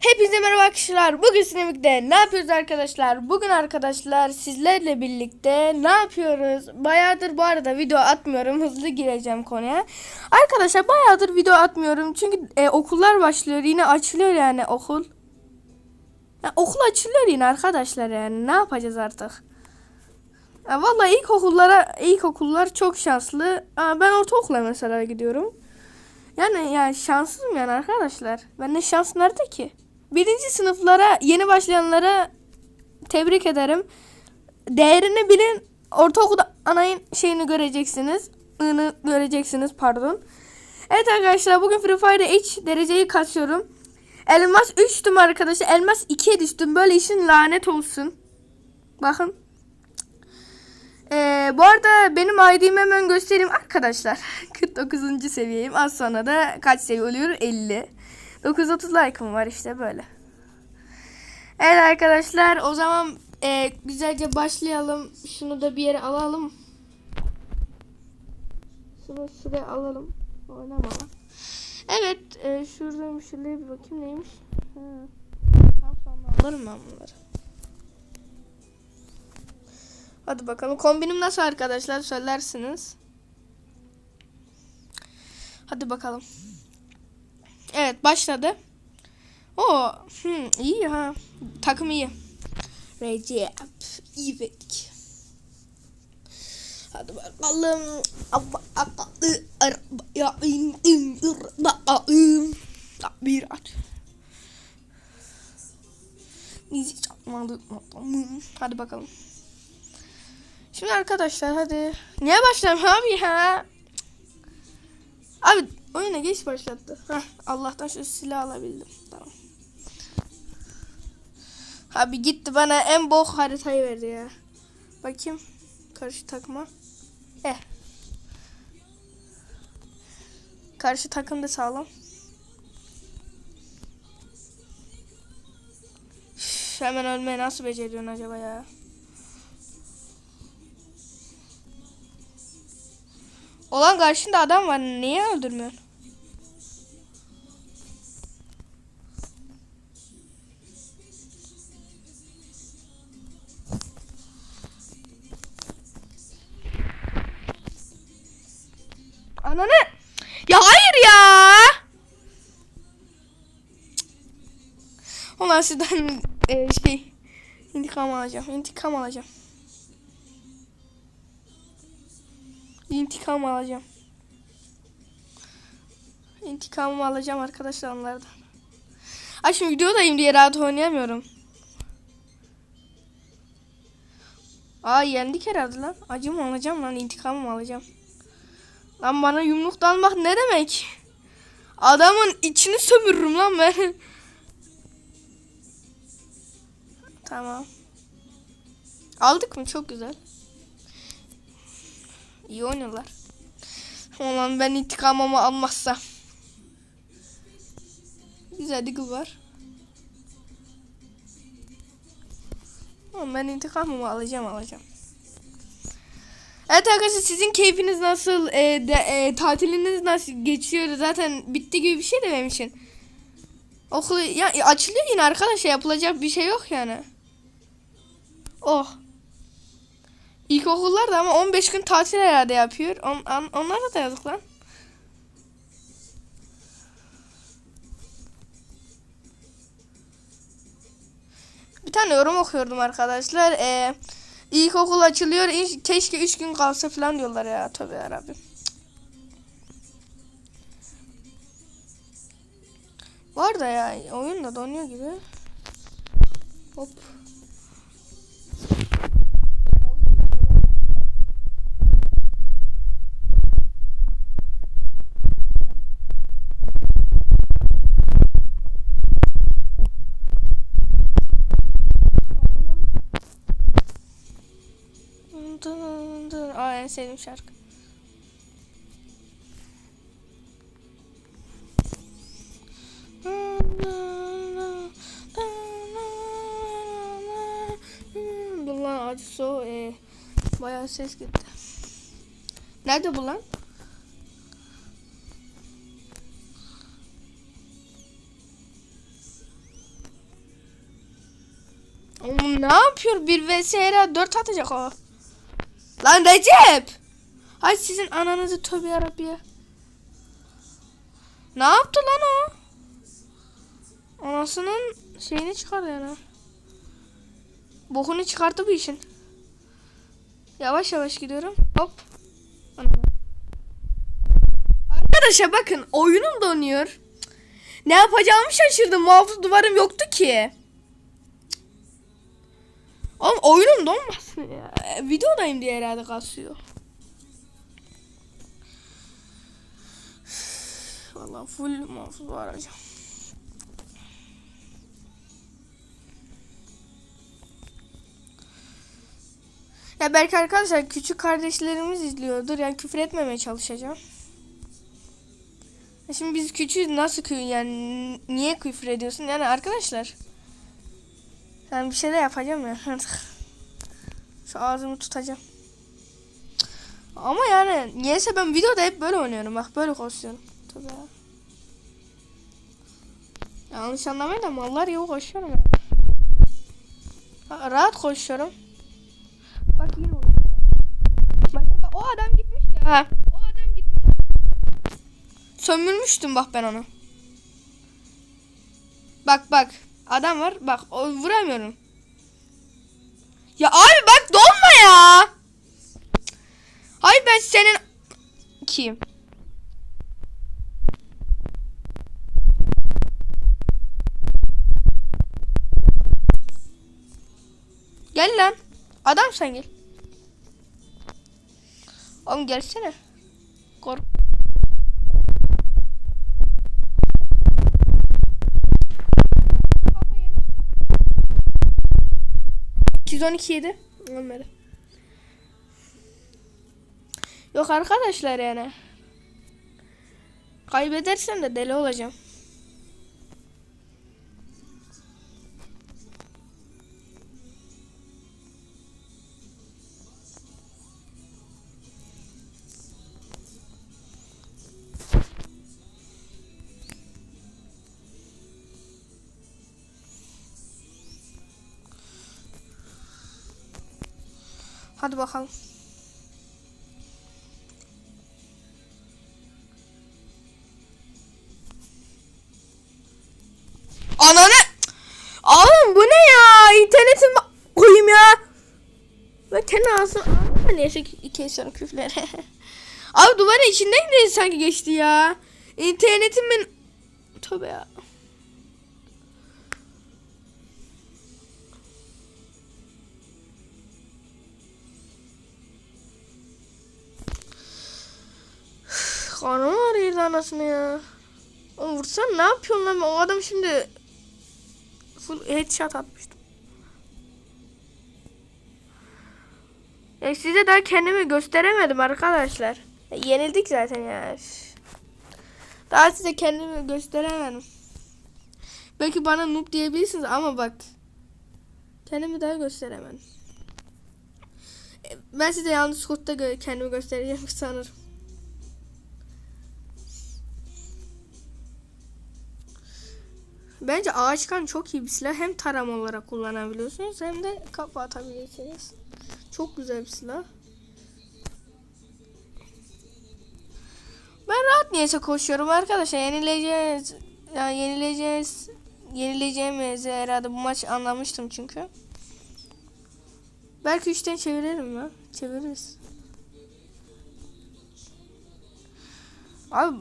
Hepinize merhaba arkadaşlar. Bugün sizinle birlikte ne yapıyoruz arkadaşlar? Bugün arkadaşlar sizlerle birlikte ne yapıyoruz? Bayağıdır bu arada video atmıyorum. Hızlı gireceğim konuya. Arkadaşlar bayağıdır video atmıyorum. Çünkü e, okullar başlıyor. Yine açılıyor yani okul. Ya, okul açılıyor yine arkadaşlar yani. Ne yapacağız artık? Ya, vallahi ilk okullara ilk okullar çok şanslı. Aa, ben ortaokula mesela gidiyorum. Yani yani şanssızım yani arkadaşlar. Ben ne şans nerede ki? Birinci sınıflara yeni başlayanlara tebrik ederim. Değerini bilin. Ortaokulda anayın şeyini göreceksiniz. I'ını göreceksiniz pardon. Evet arkadaşlar bugün Free Fire'da H dereceyi kasıyorum. Elmas 3'tüm arkadaşlar. Elmas 2'ye düştüm. Böyle işin lanet olsun. Bakın. Ee, bu arada benim ID'mi hemen göstereyim arkadaşlar. 49. seviyeyim. Az sonra da kaç seviye oluyor? 50. 930 like'ım var işte böyle. Evet arkadaşlar o zaman e, güzelce başlayalım. Şunu da bir yere alalım. Şunu şuraya alalım. Oynama. Evet e, şuradayım şuraya bir bakayım neymiş. Ha. Alırım ben bunları. Hadi bakalım. Kombinim nasıl arkadaşlar söylersiniz. Hadi bakalım. Evet başladı. O hmm, iyi ha. Takım iyi. Recep İvedik. Hadi bakalım. Arabaya indim. Yurdağım. Bir at. Müzik çalmalı. Hadi bakalım. Şimdi arkadaşlar hadi. Niye başlayalım abi ya? Oyuna geç başlattı. Heh, Allah'tan şu silah alabildim. Tamam. Abi gitti bana en bok haritayı verdi ya. Bakayım. Karşı takıma. Eh. Karşı takım da sağlam. Üf, hemen ölmeyi nasıl beceriyorsun acaba ya? Olan karşında adam var. Niye öldürmüyorsun? Ananı. Ya hayır ya. Ulan sizden e, şey intikam alacağım. İntikam alacağım. İntikam alacağım. İntikamımı alacağım arkadaşlar onlardan. Ay şimdi videodayım diye rahat oynayamıyorum. Aa yendik herhalde lan. Acımı alacağım lan intikamımı alacağım. Lan bana yumruk dalmak ne demek? Adamın içini sömürürüm lan ben. tamam. Aldık mı? Çok güzel. İyi oynuyorlar. Ulan ben intikamımı almazsam. Güzel Deagle var. Ben intikamımı alacağım alacağım. Evet arkadaşlar sizin keyfiniz nasıl? E, de, e, tatiliniz nasıl geçiyor? Zaten bitti gibi bir şey de. Okul ya açılıyor yine arkadaşlar yapılacak bir şey yok yani. Oh. İlkokullar da ama 15 gün tatil herhalde yapıyor. On, on, onlara da yazık lan. Bir tane yorum okuyordum arkadaşlar. Ee, ilkokul açılıyor. Keşke 3 gün kalsa falan diyorlar ya. Tövbe yarabbim. Var da ya oyun da donuyor gibi. Hop. Sevdiğim şarkı. Bu lan acısı. E, bayağı ses gitti. Nerede bu lan? Oğlum ne yapıyor? Bir vs herhalde 4 atacak o. Lan Recep! Hay sizin ananızı tövbe yarabbi ya. Ne yaptı lan o? Anasının şeyini çıkardı yani. Bokunu çıkarttı bu işin. Yavaş yavaş gidiyorum. Hop. Anam. Arkadaşlar bakın oyunum donuyor. Ne yapacağımı şaşırdım. Muhafız duvarım yoktu ki. Oğlum oyunum donmasın ya. E, Videodayım diye herhalde kasıyor. Vallahi full muhafız var arayacağım. Ya belki arkadaşlar küçük kardeşlerimiz izliyordur. Yani küfür etmemeye çalışacağım. Şimdi biz küçüğüz nasıl kü yani niye küfür ediyorsun? Yani arkadaşlar. Yani bir şey de yapacağım ya. Şu ağzımı tutacağım. Ama yani niyeyse ben videoda hep böyle oynuyorum. Bak böyle koşuyorum. Tabii ya. Yanlış anlamayın da mallar gibi koşuyorum ya. Ha, Rahat koşuyorum. Bak yine bak, o adam gitmiş ya. O adam gitmiş. Sömürmüştüm bak ben onu. Bak bak. Adam var. Bak o, vuramıyorum. Ya abi bak donma ya. Hayır ben senin kim? Gel lan. Adam sen gel. Oğlum gelsene. Kork. 212 yedi. Ölmedi. Yok arkadaşlar yani. Kaybedersem de deli olacağım. Hadi bakalım. Ananı! Oğlum bu ne ya? İnternetim koyayım ya. Ve tenasın. Neyse kesiyorum küfleri. Abi duvarın içinden de sanki geçti ya. İnternetimin... Tövbe ya. Anasını ya. Oğlum vursan ne yapıyorsun lan? O adam şimdi full headshot atmıştım. Ya size daha kendimi gösteremedim arkadaşlar. Ya yenildik zaten ya. Daha size kendimi gösteremedim. Belki bana noob diyebilirsiniz ama bak. Kendimi daha gösteremedim. E, Ben size yalnız kodda kendimi göstereceğim sanırım. Bence ağaç kan çok iyi bir silah. Hem tarama olarak kullanabiliyorsunuz hem de kafa atabilirsiniz. Çok güzel bir silah. Ben rahat niyeyse koşuyorum arkadaşlar. Yenileceğiz. Yani yenileceğiz. Yenileceğimizi herhalde bu maç anlamıştım çünkü. Belki üçten çeviririm ya. Çeviririz. Abi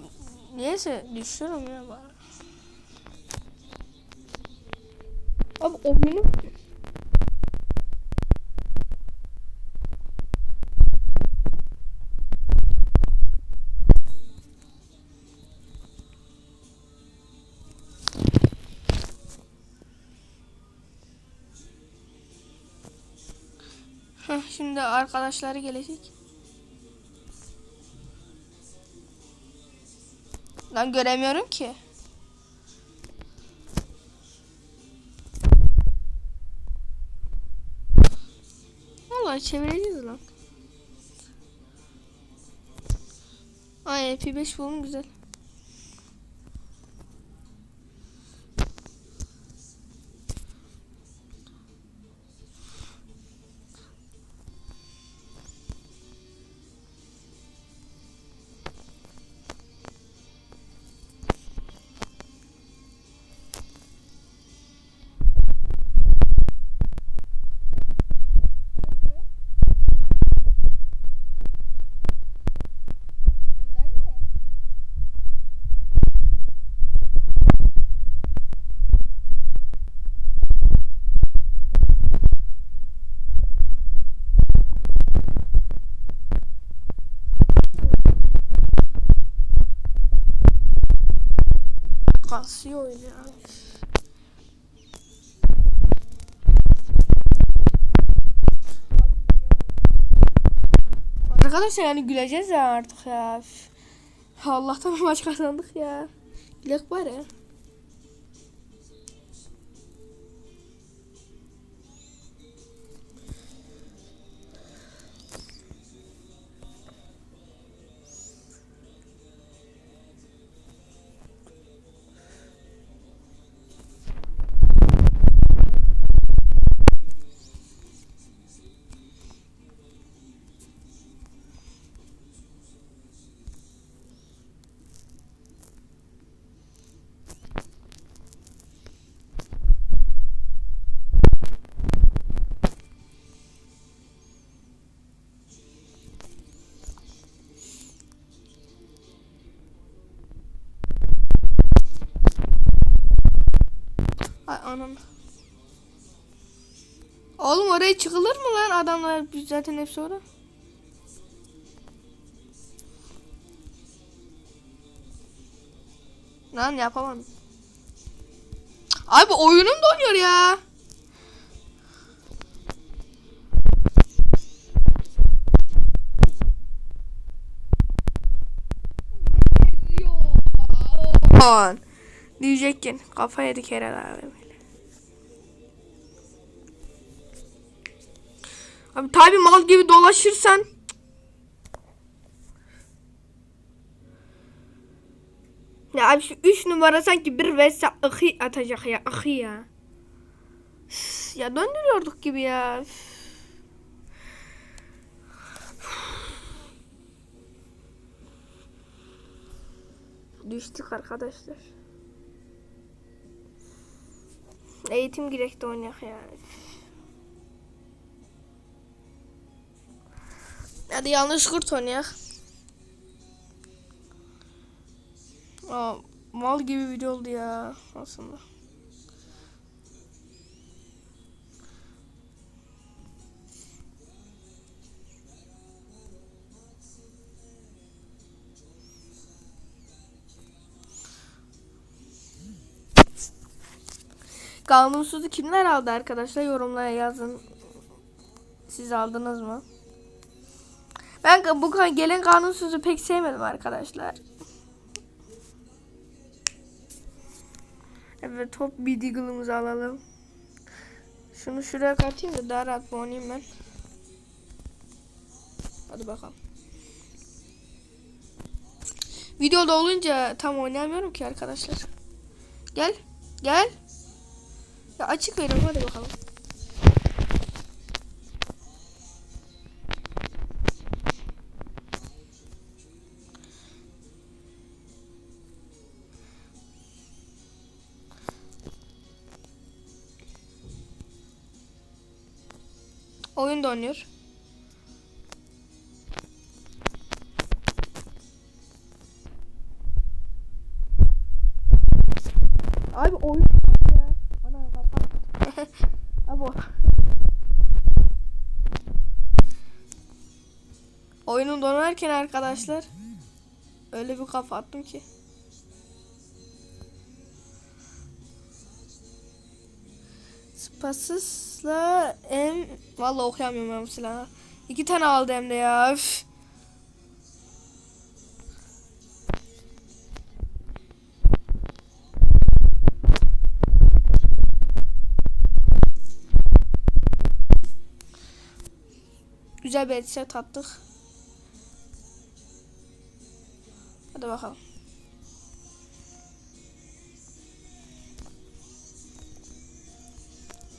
niyeyse düşüyorum ya bari. Abi oyunu Heh, şimdi arkadaşları gelecek. Lan göremiyorum ki. Vallahi çevireceğiz lan. Ay P5 bulun güzel. Kasıyor oyun ya. Arkadaşlar yani güleceğiz ya artık ya. Allah'tan maç kazandık ya. Gülek var ya. Anam. Oğlum oraya çıkılır mı lan adamlar biz zaten hepsi orada. Lan yapamam. Abi oyunum donuyor ya. Diyecekken kafa yedik herhalde abi. Abi tabi mal gibi dolaşırsan Ya abi şu 3 numara sanki bir vs akı atacak ya akı ya. Ya döndürüyorduk gibi ya. Düştük arkadaşlar. Eğitim gerekti oynayak yani. Hadi yanlış kurt oynayak. Aa, mal gibi video oldu ya aslında. Kanunsuzu kimler aldı arkadaşlar? Yorumlara yazın. Siz aldınız mı? Ben bu gelen kanunsuzu pek sevmedim arkadaşlar. Evet top bir deagle'ımızı alalım. Şunu şuraya katayım da daha rahat oynayayım ben. Hadi bakalım. Videoda olunca tam oynayamıyorum ki arkadaşlar. Gel. Gel. Ya açık verin hadi bakalım. Oyun da oynuyor. Abi oyun ya. Ana kafa. Abi Oyunu donarken arkadaşlar öyle bir kafa attım ki. Spasısla en vallahi okuyamıyorum ben bu silahı. İki tane aldı hem de ya. Üf. Güzel bir headset attık. Hadi bakalım.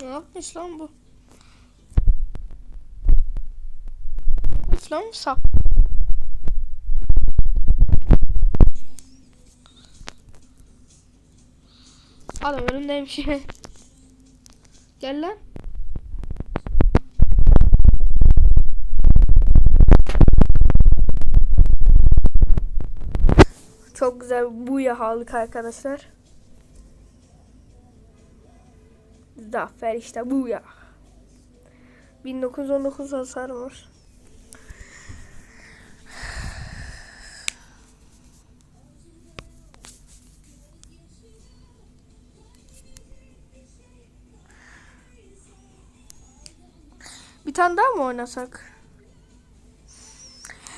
Pomponyalım. Salakmış lan bu. Lan sak. Adam önümdeymiş. Gel lan. Çok güzel bu yahalık arkadaşlar. Zafer işte bu ya. 1919 hasar var. Bir tane daha mı oynasak?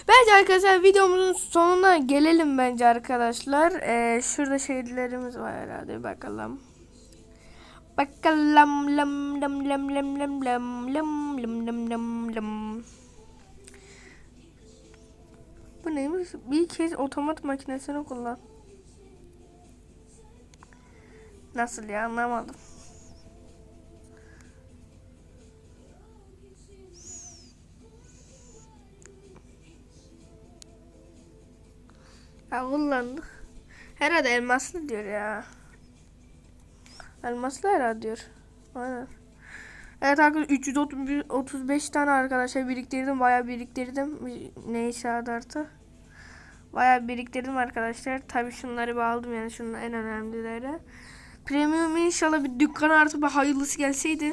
Bence arkadaşlar videomuzun sonuna gelelim bence arkadaşlar. Ee, şurada şeylerimiz var herhalde bakalım. Bakalım lam lam lam lam lam lam lam lam lam lam lam. Bu neymiş? Bir kez otomat makinesini kullan. Nasıl ya anlamadım. Ya kullandık. Herhalde elmaslı diyor ya. Elmaslı herhalde diyor. Aynen. Evet arkadaşlar 335 tane arkadaşlar biriktirdim. Bayağı biriktirdim. Neyse adı artık. Bayağı biriktirdim arkadaşlar. Tabi şunları bir aldım yani şunun en önemlileri. Premium inşallah bir dükkan artı bir hayırlısı gelseydi.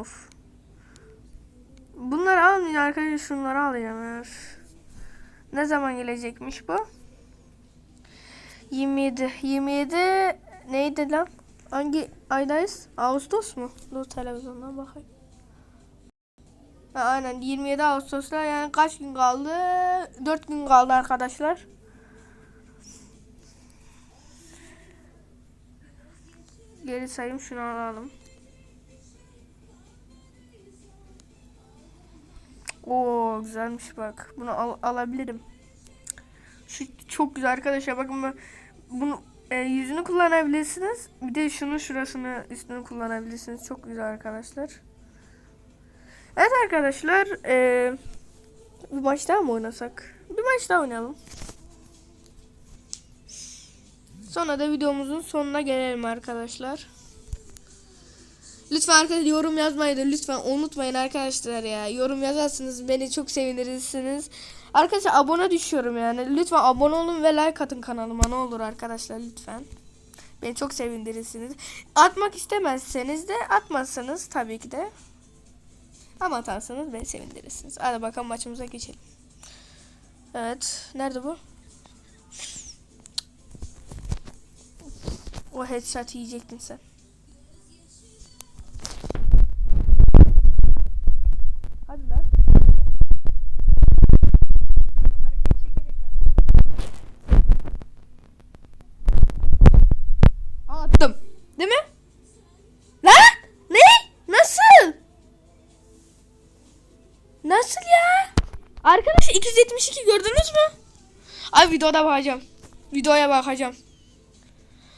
Of. Bunları almayacağım arkadaşlar şunları alacağım. Evet. Ne zaman gelecekmiş bu? 27. 27 neydi lan? Hangi aydayız? Ağustos mu? Dur televizyondan bakayım. Ha, aynen 27 Ağustos'ta yani kaç gün kaldı? 4 gün kaldı arkadaşlar. Geri sayayım şunu alalım. Oo güzelmiş bak. Bunu al alabilirim. Şu çok güzel arkadaşlar. Bakın ben bunu e, yüzünü kullanabilirsiniz. Bir de şunu şurasını üstünü kullanabilirsiniz. Çok güzel arkadaşlar. Evet arkadaşlar. E, bir maç daha mı oynasak? Bir maç daha oynayalım. Sonra da videomuzun sonuna gelelim arkadaşlar. Lütfen arkadaşlar yorum yazmayı da lütfen unutmayın arkadaşlar ya. Yorum yazarsınız beni çok sevinirsiniz. Arkadaşlar abone düşüyorum yani. Lütfen abone olun ve like atın kanalıma ne olur arkadaşlar lütfen. Beni çok sevindirirsiniz. Atmak istemezseniz de atmazsanız tabii ki de. Ama atarsanız beni sevindirirsiniz. Hadi bakalım maçımıza geçelim. Evet. Nerede bu? O headshot yiyecektin sen. videoda bakacağım. Videoya bakacağım.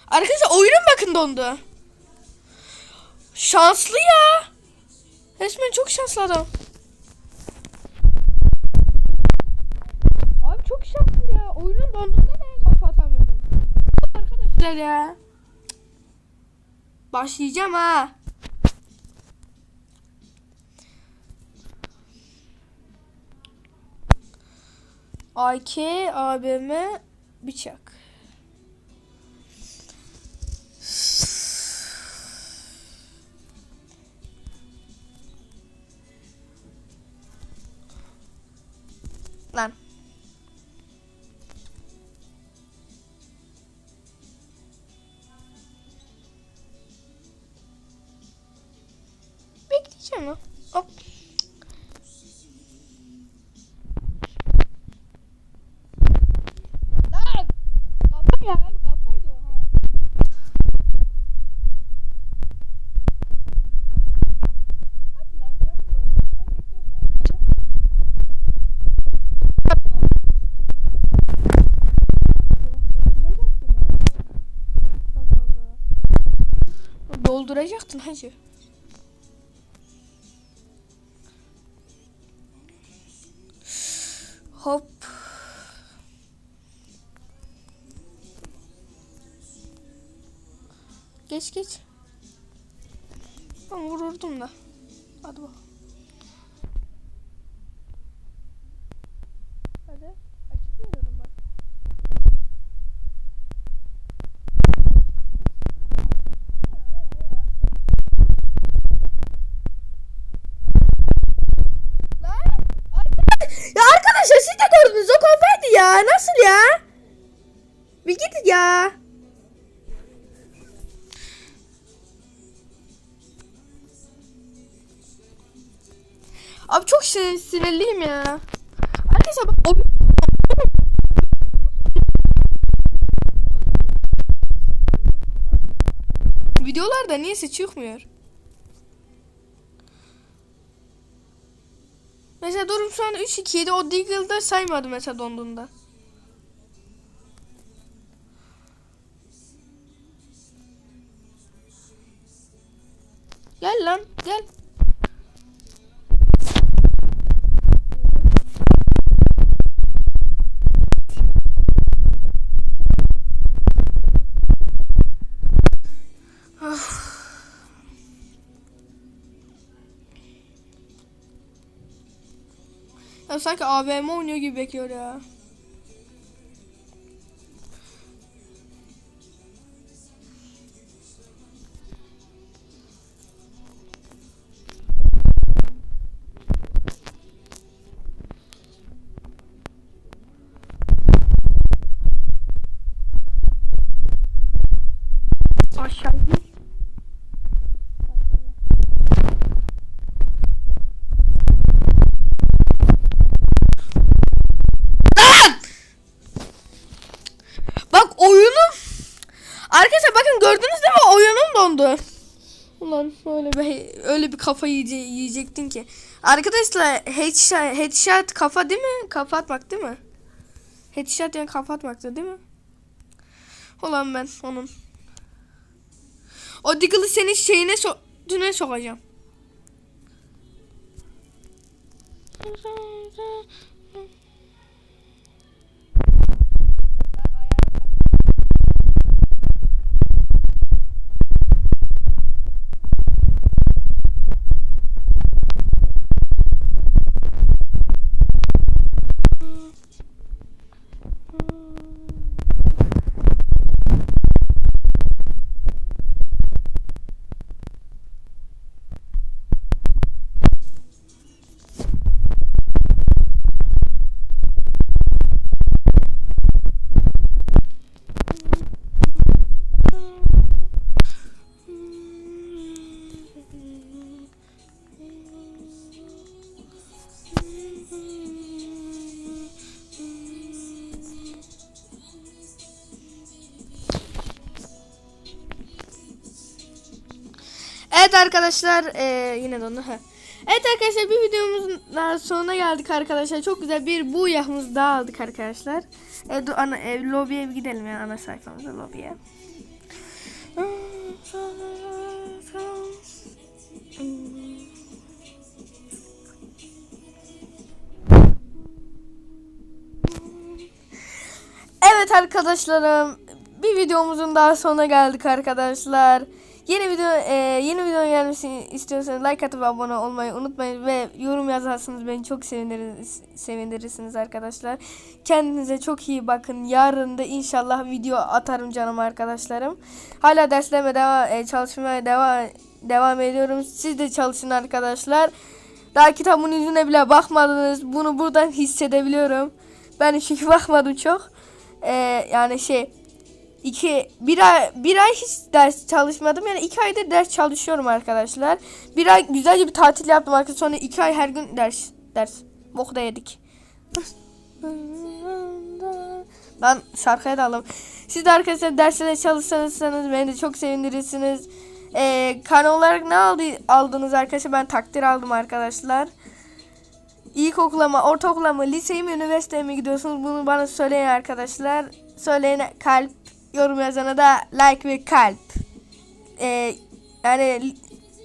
Arkadaşlar oyunun bakın dondu. Şanslı ya. Resmen çok şanslı adam. Abi çok şanslı ya. Oyunun donduğunda ben kafa atamıyorum. Arkadaşlar ya. Başlayacağım ha. AK, ABM, bıçak. Dolduracaktın hacı. Hop. Geç geç. Ben vururdum da. Hadi bak. Hadi. Açık veriyorum bak. Lan! Ya arkadaşlar siz de gördünüz o konfeti ya. Nasıl ya? Bir ya. Abi çok sin- sinirliyim ya. Arkadaşlar bak o Videolarda niyeyse çıkmıyor. Mesela durum şu an 3-2 idi. O Deagle'da saymadı mesela donduğunda. Gel lan gel. Sanki AVM oynuyor gibi bekliyor ya. Dondu. Ulan öyle bir öyle bir kafa yiyece, yiyecektin ki. Arkadaşlar headshot, headshot kafa değil mi? Kafa atmak değil mi? Headshot yani kafa atmaktı değil mi? Ulan ben onun. O Diggle'ı senin şeyine so düne sokacağım. Arkadaşlar eee, yine dondu. Evet arkadaşlar bir videomuzun daha sonuna geldik arkadaşlar. Çok güzel bir bu yahımız daha aldık arkadaşlar. E, dur, ana, e, lobiye gidelim ya ana sayfamıza lobiye. Evet arkadaşlarım bir videomuzun daha sonuna geldik arkadaşlar. Yeni video e, yeni video gelmesini istiyorsanız like atıp abone olmayı unutmayın ve yorum yazarsanız beni çok seviniriz, sevindirirsiniz arkadaşlar. Kendinize çok iyi bakın. Yarın da inşallah video atarım canım arkadaşlarım. Hala derslerime devam e, çalışmaya devam devam ediyorum. Siz de çalışın arkadaşlar. Daha kitabın yüzüne bile bakmadınız. Bunu buradan hissedebiliyorum. Ben çünkü bakmadım çok. Ee, yani şey iki bir ay bir ay hiç ders çalışmadım. Yani iki aydır ders çalışıyorum arkadaşlar. Bir ay güzelce bir tatil yaptım arkadaşlar. Sonra iki ay her gün ders ders bok da yedik. Ben şarkıya daldım siz de arkadaşlar derslere çalışsanız beni de çok sevindirirsiniz. Ee, kanal olarak ne aldı, aldınız arkadaşlar? Ben takdir aldım arkadaşlar. İlkokula mı, ortaokula mı, liseye mi, üniversiteye mi gidiyorsunuz? Bunu bana söyleyin arkadaşlar. Söyleyin kalp, yorum yazana da like ve kalp. Ee, Yani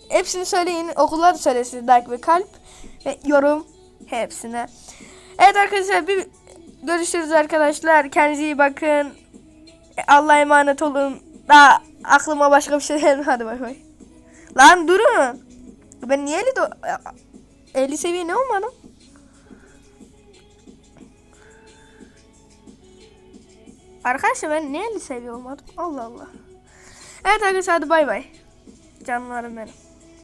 hepsini söyleyin. Okullar da söylesin like ve kalp ve yorum hepsine. Evet arkadaşlar bir görüşürüz arkadaşlar. Kendinize iyi bakın. Allah'a emanet olun. Daha aklıma başka bir şey gelmedi. Hadi bay bay. Lan durun. Ben niye 50, do- 50 seviye ne olmadım? Arkadaşlar ben niye 50 seviye olmadım? Allah Allah. Evet arkadaşlar hadi bay bay. Canlarım benim.